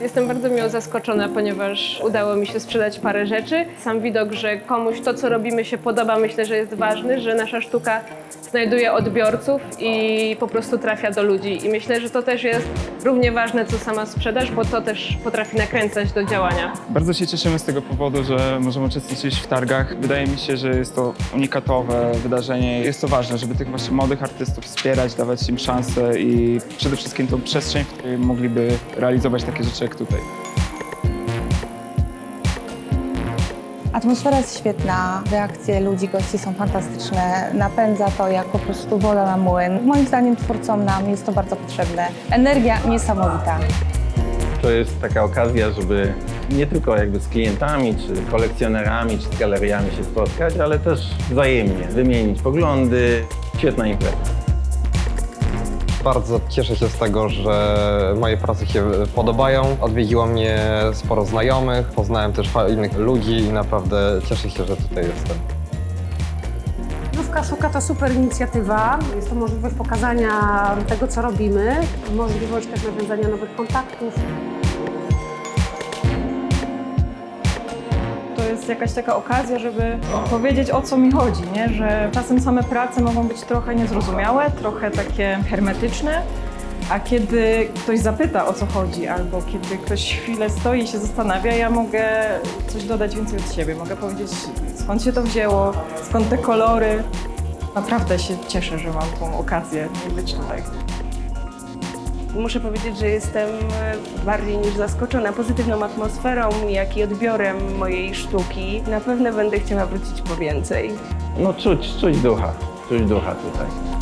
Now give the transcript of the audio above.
Jestem bardzo miło zaskoczona, ponieważ udało mi się sprzedać parę rzeczy. Sam widok, że komuś to, co robimy, się podoba, myślę, że jest ważny, że nasza sztuka znajduje odbiorców i po prostu trafia do ludzi. I myślę, że to też jest równie ważne, co sama sprzedaż, bo to też potrafi nakręcać do działania. Bardzo się cieszymy z tego powodu, że możemy uczestniczyć w targach. Wydaje mi się, że jest to unikatowe wydarzenie. Jest to ważne, żeby tych właśnie młodych artystów wspierać, dawać im szansę i przede wszystkim tą przestrzeń, w której mogliby realizować takie rzeczy jak tutaj. Atmosfera jest świetna, reakcje ludzi, gości są fantastyczne. Napędza to jak po prostu wola na młyn. Moim zdaniem twórcom nam jest to bardzo potrzebne. Energia niesamowita. To jest taka okazja, żeby nie tylko jakby z klientami, czy kolekcjonerami, czy z galeriami się spotkać, ale też wzajemnie wymienić poglądy. Świetna impreza. Bardzo cieszę się z tego, że moje prace się podobają. Odwiedziło mnie sporo znajomych, poznałem też fajnych ludzi i naprawdę cieszę się, że tutaj jestem. Zdrówka Szuka to super inicjatywa. Jest to możliwość pokazania tego, co robimy, możliwość też nawiązania nowych kontaktów. Jest jakaś taka okazja, żeby powiedzieć o co mi chodzi, nie? że czasem same prace mogą być trochę niezrozumiałe, trochę takie hermetyczne, a kiedy ktoś zapyta o co chodzi, albo kiedy ktoś chwilę stoi i się zastanawia, ja mogę coś dodać więcej od siebie. Mogę powiedzieć skąd się to wzięło, skąd te kolory. Naprawdę się cieszę, że mam tą okazję być tutaj. Muszę powiedzieć, że jestem e, bardziej niż zaskoczona pozytywną atmosferą, jak i odbiorem mojej sztuki. Na pewno będę chciała wrócić po więcej. No czuć, czuć ducha, czuć ducha tutaj.